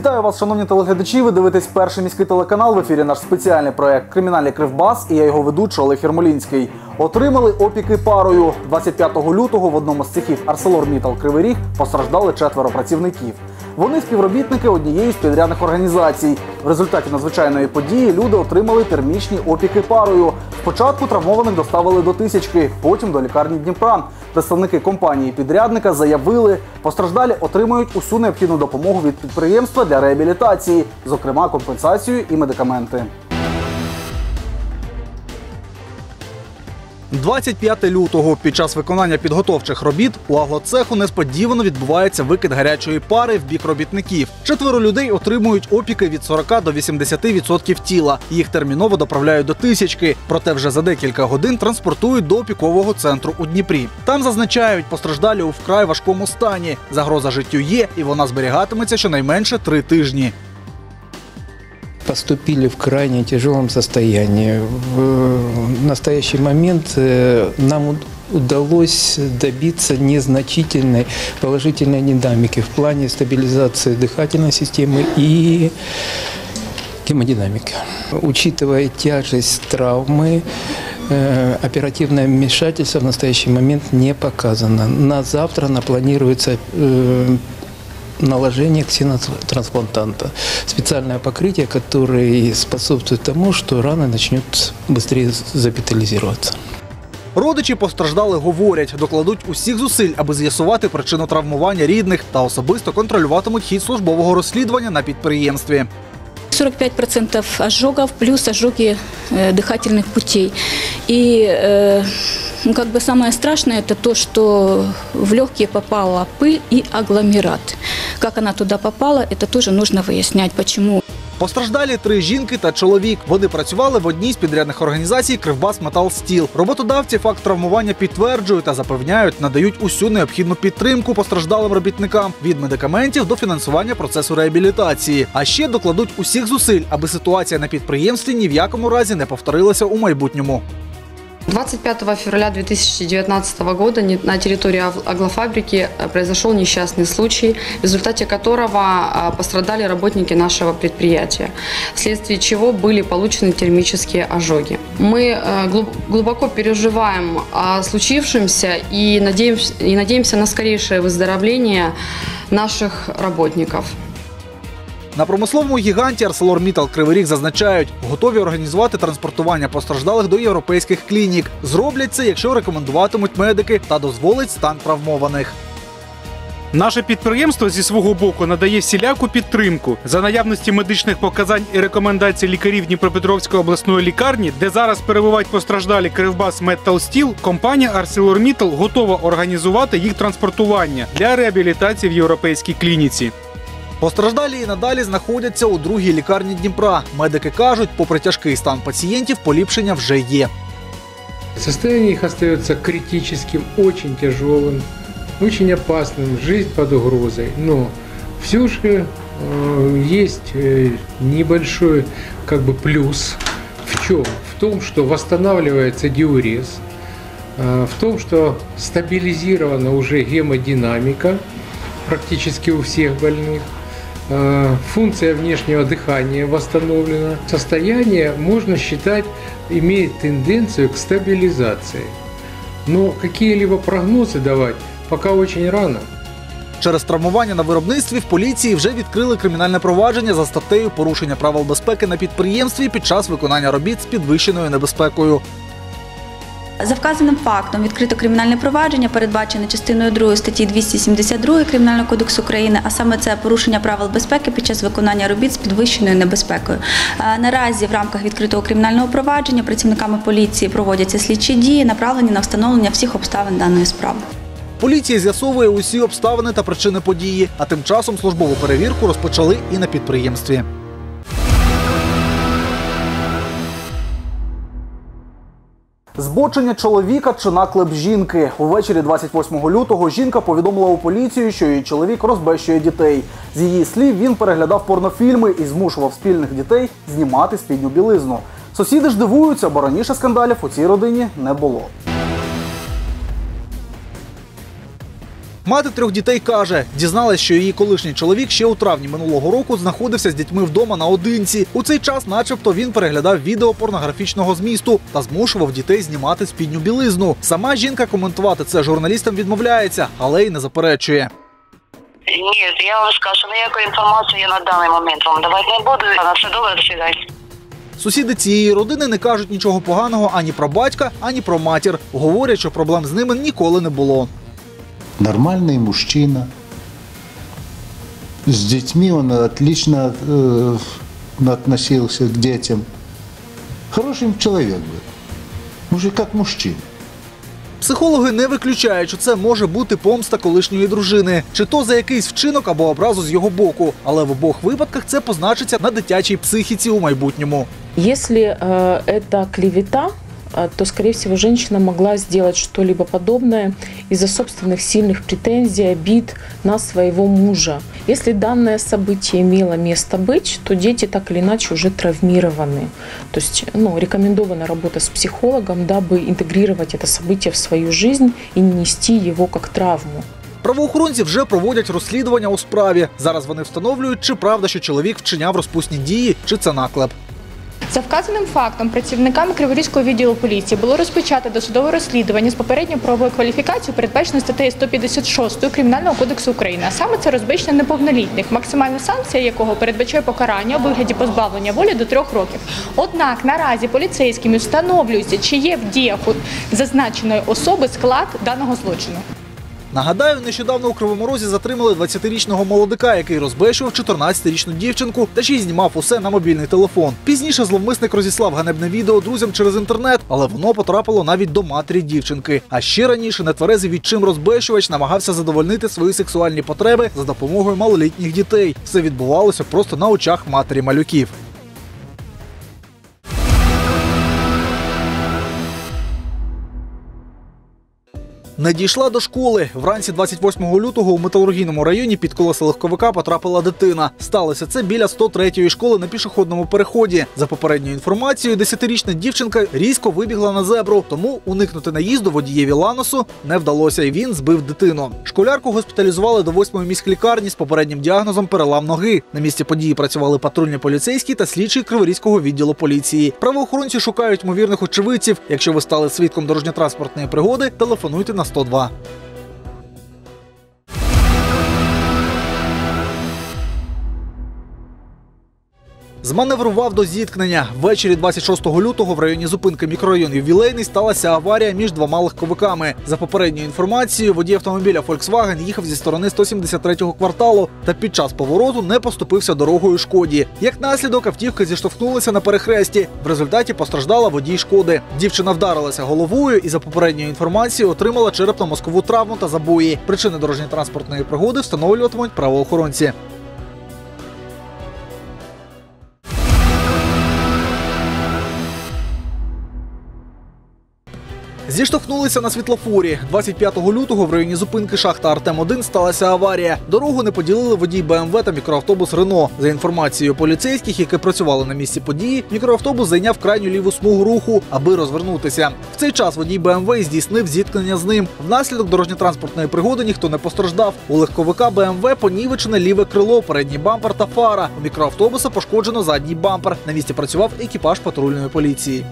Вітаю вас, шановні телеглядачі. Ви дивитесь перший міський телеканал. В ефірі наш спеціальний проект Кримінальний Кривбас і я його ведучий Олег Єрмолінський. Отримали опіки парою. 25 лютого в одному з цехів ArcelorMittal Кривий Ріг постраждали четверо працівників. Вони співробітники однієї з підрядних організацій. В результаті надзвичайної події люди отримали термічні опіки парою. Спочатку травмованих доставили до тисячки, потім до лікарні Дніпра. Представники компанії підрядника заявили, постраждалі отримають усю необхідну допомогу від підприємства для реабілітації, зокрема компенсацію і медикаменти. 25 лютого під час виконання підготовчих робіт у аглоцеху несподівано відбувається викид гарячої пари в бік робітників. Четверо людей отримують опіки від 40 до 80% тіла. Їх терміново доправляють до тисячки, проте вже за декілька годин транспортують до опікового центру у Дніпрі. Там зазначають, постраждалі у вкрай важкому стані. Загроза життю є, і вона зберігатиметься щонайменше три тижні. Поступили в крайне тяжелом состоянии. В настоящий момент э, нам уд- удалось добиться незначительной положительной динамики в плане стабилизации дыхательной системы и гемодинамики. Учитывая тяжесть травмы, э, оперативное вмешательство в настоящий момент не показано. На завтра она планируется э, наложение ксенотрансплантанта. Специальное покрытие, которое способствует тому, что рана начнет быстрее запитализироваться. Родичі постраждали говорять, докладуть усіх зусиль, аби з'ясувати причину травмування рідних та особисто контролюватимуть хід службового розслідування на підприємстві. 45% ожогов плюс ожоги э, дыхательных путей. И э, ну, как бы самое страшное это то, что в легкие попала пыль и агломерат. Как она туда попала, это тоже нужно выяснять, почему. Постраждалі три жінки та чоловік. Вони працювали в одній з підрядних організацій Кривбас Метал Стіл. Роботодавці факт травмування підтверджують та запевняють, надають усю необхідну підтримку постраждалим робітникам від медикаментів до фінансування процесу реабілітації. А ще докладуть усіх зусиль, аби ситуація на підприємстві ні в якому разі не повторилася у майбутньому. 25 февраля 2019 года на территории аг- аглофабрики э, произошел несчастный случай, в результате которого а, пострадали работники нашего предприятия, вследствие чего были получены термические ожоги. Мы э, глуб- глубоко переживаем о случившемся и надеемся, и надеемся на скорейшее выздоровление наших работников. На промисловому гіганті ArcelorMittal Кривий Ріг зазначають, готові організувати транспортування постраждалих до європейських клінік. Зроблять це, якщо рекомендуватимуть медики та дозволить стан травмованих. Наше підприємство зі свого боку надає всіляку підтримку за наявності медичних показань і рекомендацій лікарів Дніпропетровської обласної лікарні, де зараз перебувають постраждалі Кривбас Метал Стіл. Компанія ArcelorMittal готова організувати їх транспортування для реабілітації в європейській клініці. Постраждалі і надалі знаходяться у другій лікарні Дніпра. Медики кажуть, попри тяжкий стан пацієнтів, поліпшення вже є. Состояние их остается критическим, очень тяжелым, очень опасным, жизнь под угрозой. Но все же э, есть э, небольшой как бы плюс. В чем? В том, что восстанавливается диурез, э, в том, что стабилизирована уже гемодинамика практически у всех больных. Э, Функция внешнего дыхания восстановлена. Состояние, можно считать, имеет тенденцию к стабилизации. Но какие-либо прогнозы давать пока очень рано. Через травмування на виробництві в поліції вже відкрили кримінальне провадження за статтею порушення правил безпеки на підприємстві під час виконання робіт з підвищеною небезпекою. За вказаним фактом відкрито кримінальне провадження, передбачене частиною 2 статті 272 Кримінального кодексу України, а саме це порушення правил безпеки під час виконання робіт з підвищеною небезпекою. Е, Наразі в рамках відкритого кримінального провадження працівниками поліції проводяться слідчі дії, направлені на встановлення всіх обставин даної справи. Поліція з'ясовує усі обставини та причини події, а тим часом службову перевірку розпочали і на підприємстві. Збочення чоловіка чи наклеп жінки. Увечері 28 лютого жінка повідомила у поліцію, що її чоловік розбещує дітей. З її слів він переглядав порнофільми і змушував спільних дітей знімати спідню білизну. Сусіди ж дивуються, бо раніше скандалів у цій родині не було. Мати трьох дітей каже, дізналась, що її колишній чоловік ще у травні минулого року знаходився з дітьми вдома наодинці. У цей час, начебто, він переглядав відео порнографічного змісту та змушував дітей знімати спідню білизну. Сама жінка коментувати це журналістам відмовляється, але й не заперечує. Ні, я вам скажу, ніякої інформації я на даний момент вам давати не буду. На все добре, до свидання. Сусіди цієї родини не кажуть нічого поганого ані про батька, ані про матір. Говорять, що проблем з ними ніколи не було. нормальный мужчина. С детьми он отлично э, относился к детям. Хороший человек был. Уже как мужчина. Психологи не виключають, що це може бути помста колишньої дружини, чи то за якийсь вчинок або образу з його боку. Але в обох випадках це позначиться на дитячій психіці у майбутньому. Если э, это клевета, э, то, скорее всего, женщина могла сделать что-либо подобное из-за собственных сильных претензий, обид на своего мужа. Если данное событие имело место быть, то дети так или иначе уже травмированы. То есть ну, рекомендована работа с психологом, дабы интегрировать это событие в свою жизнь и не нести его как травму. Правоохоронці вже проводять розслідування у справі. Зараз вони встановлюють, чи правда, що чоловік вчиняв розпусні дії, чи це наклеп. За вказаним фактом працівниками Криворізького відділу поліції було розпочато досудове розслідування з попередньою правовою кваліфікацією, передбаченою статтею 156 Кримінального кодексу України. Саме це розбичення неповнолітніх, максимальна санкція якого передбачає покарання у вигляді позбавлення волі до трьох років. Однак наразі поліцейськими встановлюється, чи є в діях зазначеної особи склад даного злочину. Нагадаю, нещодавно у Кривому Розі затримали 20-річного молодика, який розбещував 14-річну дівчинку та ще й знімав усе на мобільний телефон. Пізніше зловмисник розіслав ганебне відео друзям через інтернет, але воно потрапило навіть до матері дівчинки. А ще раніше нетверезий відчим розбещувач намагався задовольнити свої сексуальні потреби за допомогою малолітніх дітей. Все відбувалося просто на очах матері малюків. Не дійшла до школи. Вранці 28 лютого у металургійному районі під колеса легковика потрапила дитина. Сталося це біля 103-ї школи на пішохідному переході. За попередньою інформацією, 10-річна дівчинка різко вибігла на зебру, тому уникнути наїзду водієві ланосу не вдалося, і він збив дитину. Школярку госпіталізували до 8-ї міськлікарні з попереднім діагнозом перелам ноги. На місці події працювали патрульні поліцейські та слідчий Криворізького відділу поліції. Правоохоронці шукають ймовірних очевидців. Якщо ви стали свідком дорожньо-транспортної пригоди, телефонуйте на 102. Зманеврував до зіткнення. Ввечері 26 лютого в районі зупинки мікрорайон Ювілейний сталася аварія між двома легковиками. За попередньою інформацією, водій автомобіля Volkswagen їхав зі сторони 173-го кварталу та під час повороту не поступився дорогою шкоді. Як наслідок, автівки зіштовхнулися на перехресті. В результаті постраждала водій шкоди. Дівчина вдарилася головою і за попередньою інформацією отримала черепно-мозкову травму та забої. Причини дорожньо-транспортної пригоди встановлюватимуть правоохоронці. Зіштовхнулися на світлофорі. 25 лютого в районі зупинки шахта Артем 1 сталася аварія. Дорогу не поділили водій БМВ та мікроавтобус Рено. За інформацією поліцейських, які працювали на місці події, мікроавтобус зайняв крайню ліву смугу руху, аби розвернутися. В цей час водій БМВ здійснив зіткнення з ним. Внаслідок дорожньо-транспортної пригоди ніхто не постраждав. У легковика БМВ понівечене ліве крило, передній бампер та фара. У мікроавтобуса пошкоджено задній бампер. На місці працював екіпаж патрульної поліції.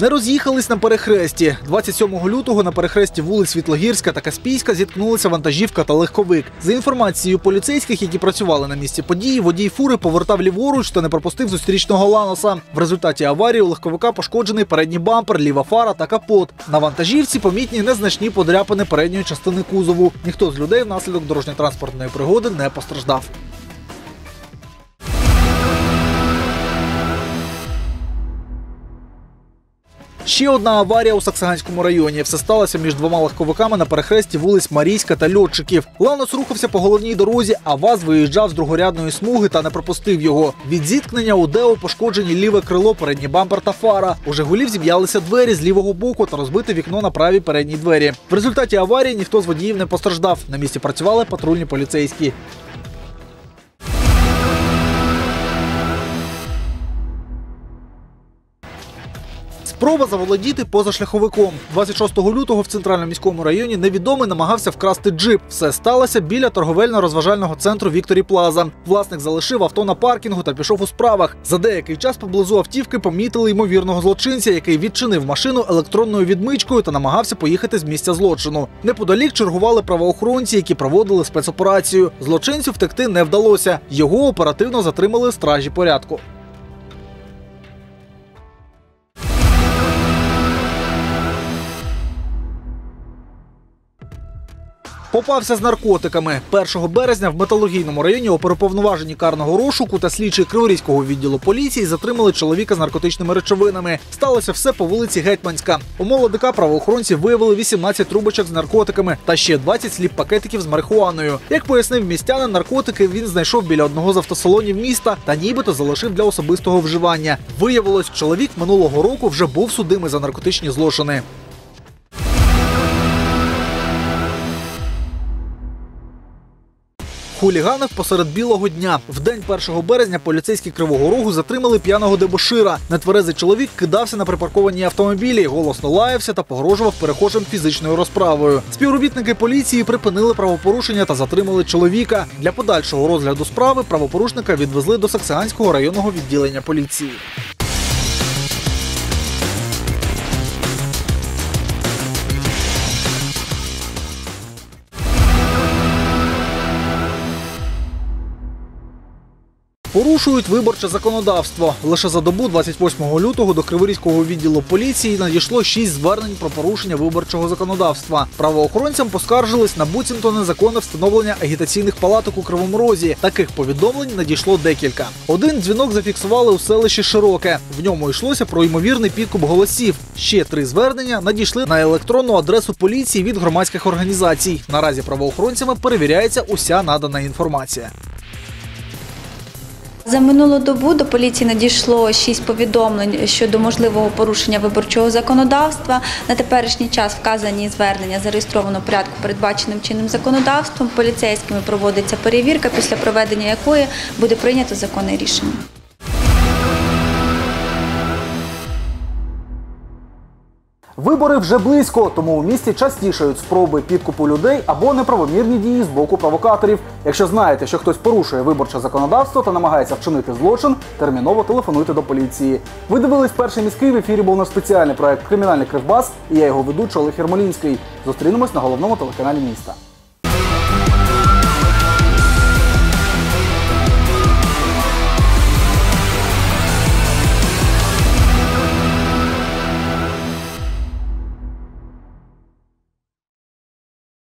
Не роз'їхались на перехресті. 27 лютого на перехресті вулиць Світлогірська та Каспійська зіткнулися вантажівка та легковик. За інформацією поліцейських, які працювали на місці події, водій фури повертав ліворуч та не пропустив зустрічного ланоса. В результаті аварії у легковика пошкоджений передній бампер, ліва фара та капот. На вантажівці помітні незначні подряпини передньої частини кузову. Ніхто з людей внаслідок дорожньо-транспортної пригоди не постраждав. Ще одна аварія у Саксаганському районі. Все сталося між двома легковиками на перехресті вулиць Марійська та Льотчиків. Ланос рухався по головній дорозі, а ВАЗ виїжджав з другорядної смуги та не пропустив його. Від зіткнення у Део пошкоджені ліве крило, передній бампер та фара. У Жигулів зім'ялися двері з лівого боку та розбите вікно на правій передній двері. В результаті аварії ніхто з водіїв не постраждав. На місці працювали патрульні поліцейські. Спроба заволодіти позашляховиком. 26 лютого в центральному міському районі невідомий намагався вкрасти джип. Все сталося біля торговельно-розважального центру Вікторі Плаза. Власник залишив авто на паркінгу та пішов у справах. За деякий час поблизу автівки помітили ймовірного злочинця, який відчинив машину електронною відмичкою та намагався поїхати з місця злочину. Неподалік чергували правоохоронці, які проводили спецоперацію. Злочинцю втекти не вдалося. Його оперативно затримали стражі порядку. Попався з наркотиками. 1 березня в металургійному районі оперуповноважені карного розшуку та слідчі Криворізького відділу поліції затримали чоловіка з наркотичними речовинами. Сталося все по вулиці Гетьманська. У молодика правоохоронці виявили 18 трубочок з наркотиками та ще 20 сліп пакетиків з марихуаною. Як пояснив містянин, наркотики він знайшов біля одного з автосалонів міста та нібито залишив для особистого вживання. Виявилось, чоловік минулого року вже був судимий за наркотичні злочини. Хуліганив посеред білого дня. В день 1 березня поліцейські Кривого Рогу затримали п'яного дебошира. Нетверезий чоловік кидався на припарковані автомобілі, голосно лаявся та погрожував перехожим фізичною розправою. Співробітники поліції припинили правопорушення та затримали чоловіка. Для подальшого розгляду справи правопорушника відвезли до Саксиганського районного відділення поліції. Порушують виборче законодавство. Лише за добу 28 лютого до Криворізького відділу поліції надійшло шість звернень про порушення виборчого законодавства. Правоохоронцям поскаржились на буцімто незаконне встановлення агітаційних палаток у Кривому Розі. Таких повідомлень надійшло декілька. Один дзвінок зафіксували у селищі Широке. В ньому йшлося про ймовірний підкуп голосів. Ще три звернення надійшли на електронну адресу поліції від громадських організацій. Наразі правоохоронцями перевіряється уся надана інформація. За минулу добу до поліції надійшло шість повідомлень щодо можливого порушення виборчого законодавства. На теперішній час вказані звернення зареєстровано порядку, передбаченим чинним законодавством. Поліцейськими проводиться перевірка, після проведення якої буде прийнято законне рішення. Вибори вже близько, тому у місті частішають спроби підкупу людей або неправомірні дії з боку провокаторів. Якщо знаєте, що хтось порушує виборче законодавство та намагається вчинити злочин, терміново телефонуйте до поліції. Ви дивились перший міський в ефірі. Був наш спеціальний проект Кримінальний кривбас. І я його ведучий Олег Єрмолінський. Зустрінемось на головному телеканалі міста.